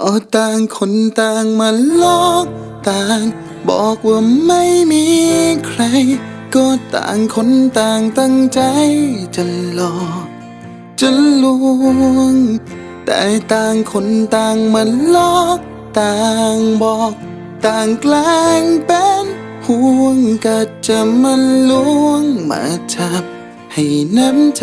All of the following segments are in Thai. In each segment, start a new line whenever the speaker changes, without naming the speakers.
ก็ต่างคนต่างมาลอกต่าง บอกว่าไม่มีใคร ก็ต่างคนต่างตั้งใจจะหลอกจะลวง แต่ต่างคนต่างมาลอกต่างบอก ต่างแกล้งเป็นห่วงก็จะมาลวงมาจับให้น้ำใจ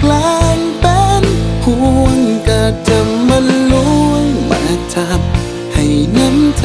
แกล้งเป็นห่วงก็จะมาลวงมาจับให้น้ำใจ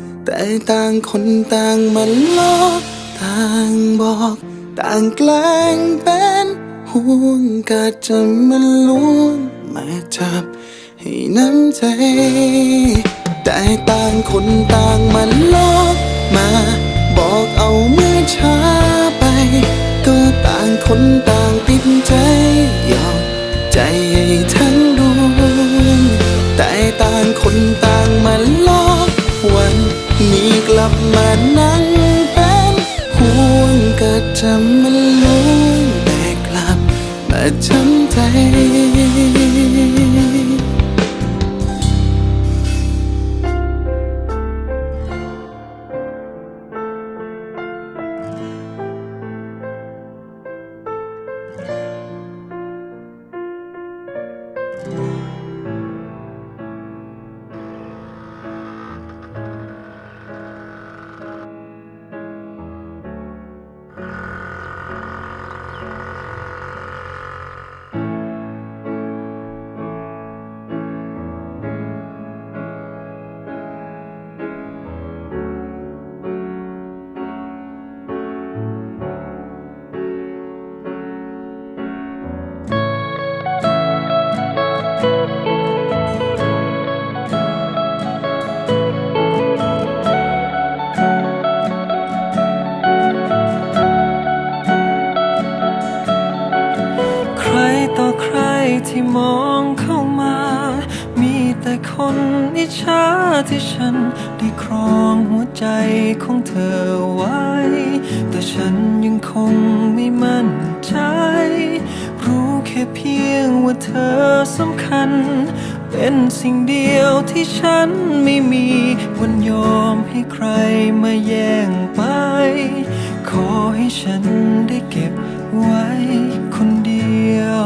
แต่ต่างคนต่างมาลอกต่างบอก ต่างแกล้งเป็นห่วงก็จะมาลวงมาจับให้น้ำใจ แต่ต่างคนต่างมาลอกมา บอกเอาเมื่อช้าไป ก็ต่างคนต่างติดใจหยอกใจให้ทั้งดวงแต่ต่างคนต่างมันนี้ก ลับมานั่งเป็นห่วงก็จะมาลุ้นแต่กลับมาทำใจ「
ว่าเธอสำคัญ เป็นสิ่งเดียวที่ฉันไม่มีวันยอมให้ใครมาแย่งไป ขอให้ฉันได้เก็บไว้คนเดียว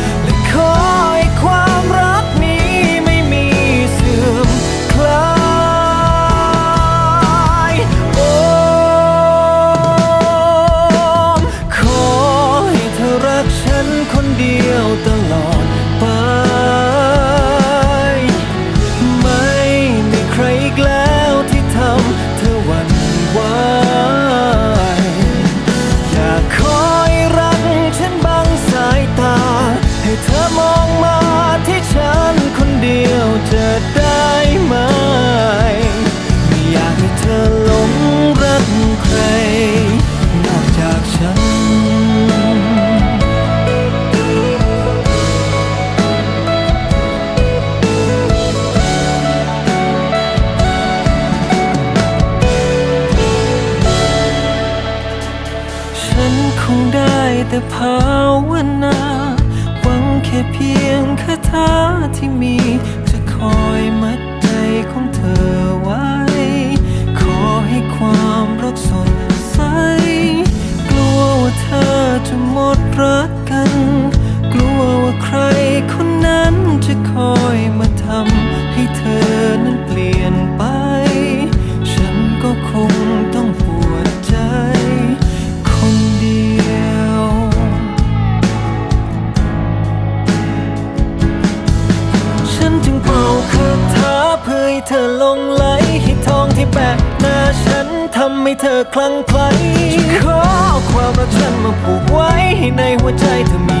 มาผูกไว้ในหัวใจเธอมี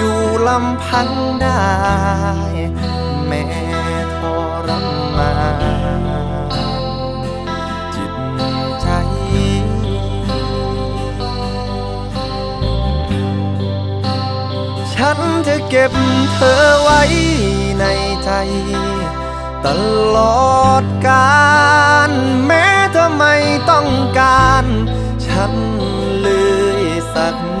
ลำพังได้ แม้ทรมานจิตใจ ฉันจะเก็บเธอไว้ในใจ ตลอดกาลแม้เธอไม่ต้องการ ฉันเลยสักน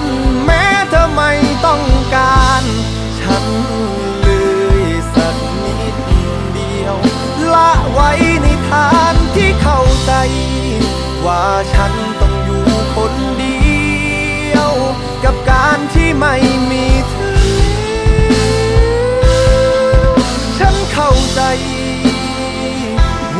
ลานที่เข้าใจ ว่าฉันต้องอยู่คนเดียว กับการที่ไม่มีเธอ ฉันเข้าใจโ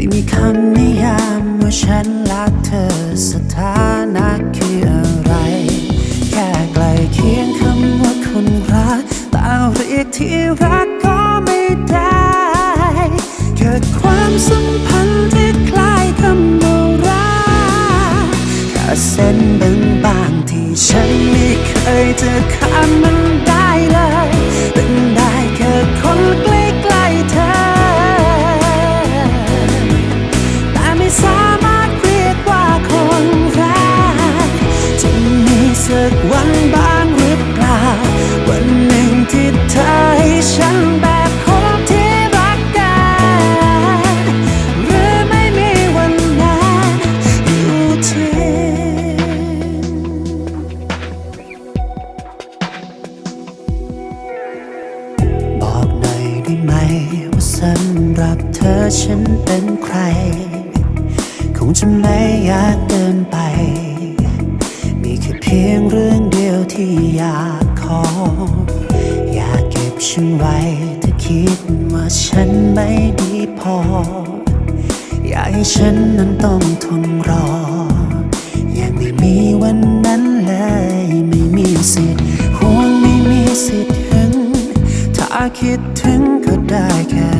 ยมีคำนิยามว่าฉันรักเธอสถานะคือ I can.